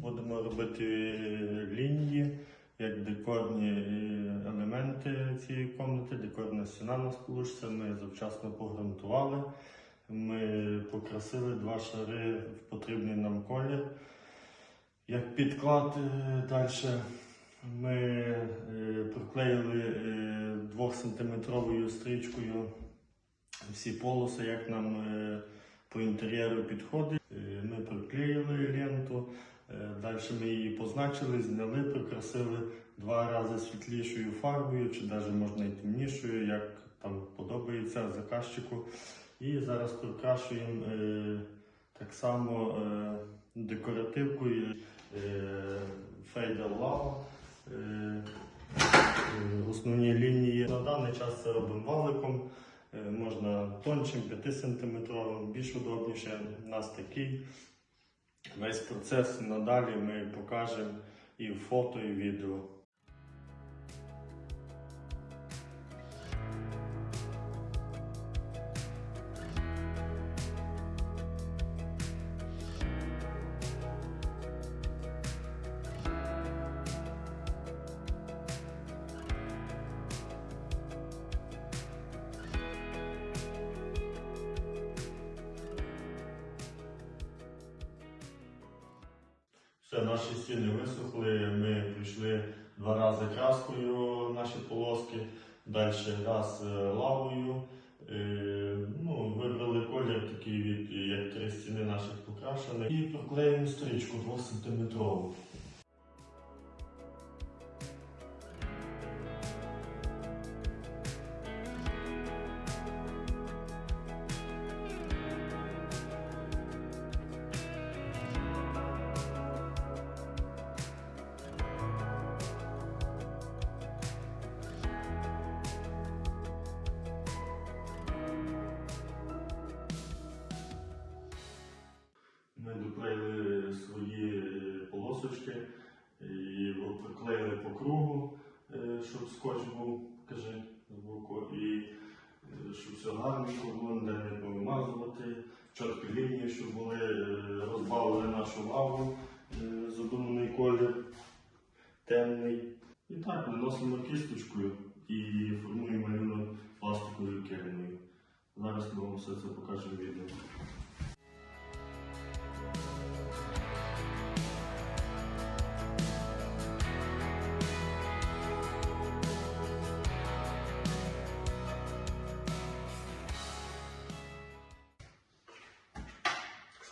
Будемо робити лінії, як декорні е, елементи цієї кімнати, декорна стіна на сполучця. Ми завчасно погрунтували. Ми покрасили два шари в потрібний нам колір. Як підклад далі ми е, проклеїли е, 2-сантиметровою стрічкою всі полоси, як нам е, по інтер'єру підходить. Е, Ми приклеїли ленту, далі ми її позначили, зняли, прикрасили два рази світлішою фарбою, чи навіть можна і темнішою, як там подобається заказчику. І зараз прикрашуємо е, так само е, декоративкою е, Фейда Лава. Е, е, Основні лінії на даний час це робимо валиком. Е, Можна тончим, 5 сантиметровим, більш удобніше. У нас такий. Весь процес надалі ми покажемо і в фото, і в відео. Наші стіни висохли. Ми прийшли два рази краскою наші полоски, далі раз е, лавою. Е, Ну, вибрали колір такий від як три стіни наших покрашених. І проклеїмо стрічку 2 сантиметрову. І приклеїли по кругу, е, щоб скотч був, кажи, з боку, і е, щоб все гарненько було, де не повимазувати, чіткі лінії, щоб були, е, розбавили нашу лаву, задуманий колір, темний. І так наносимо кісточкою і формуємо малюнок пластиковою кельною. Зараз ми вам все це покажемо відео.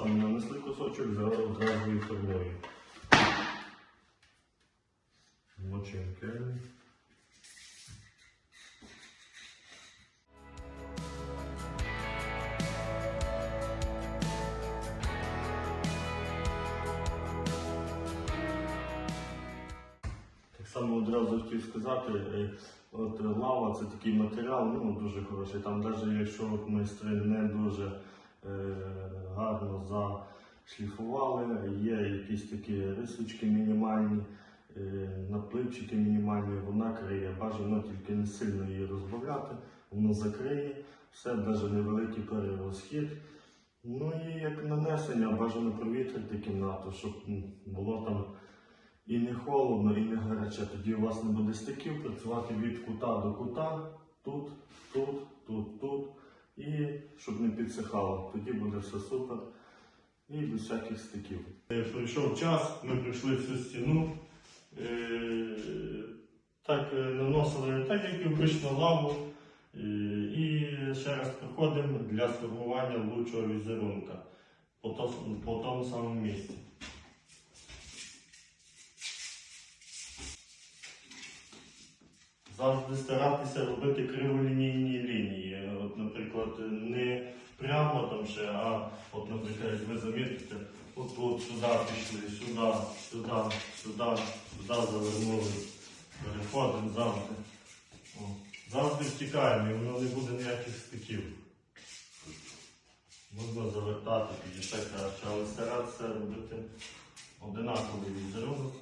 Саме нанесли кусочок зразу одразу і. Мочимо кель. Так одразу хотів сказати, е, от лава це такий матеріал, ну дуже хороший. Там навіть якщо майстри не дуже гарно зашліфували, є якісь такі рисочки мінімальні, е, напливчики мінімальні, вона криє. Бажано тільки не сильно її розбавляти, воно закриє, все, навіть невеликий перерозхід. Ну і як нанесення, бажано провітрити кімнату, щоб було там і не холодно, і не гаряче. Тоді у вас не буде стиків працювати від кута до кута, тут, тут, тут, тут. І щоб не підсихало. Тоді буде все супер. І без всяких стиків. Е, Прийшов час, ми прийшли всю стіну. Е, Так е, наносили так, як і обично лаву. Е, І ще раз приходимо для сформування лучшого візерунка по тому самому місці. Завжди старатися робити криволінійні лінії. От, наприклад, не прямо там ще, а от, наприклад, як ви замітите, от, от сюди пішли, сюди, сюди, сюди, сюди завернули. Переходимо завжди. О. Завжди втікаємо і воно не буде ніяких стиків. Можна завертати, підійти краще, але старатися робити одинаковий візерунок.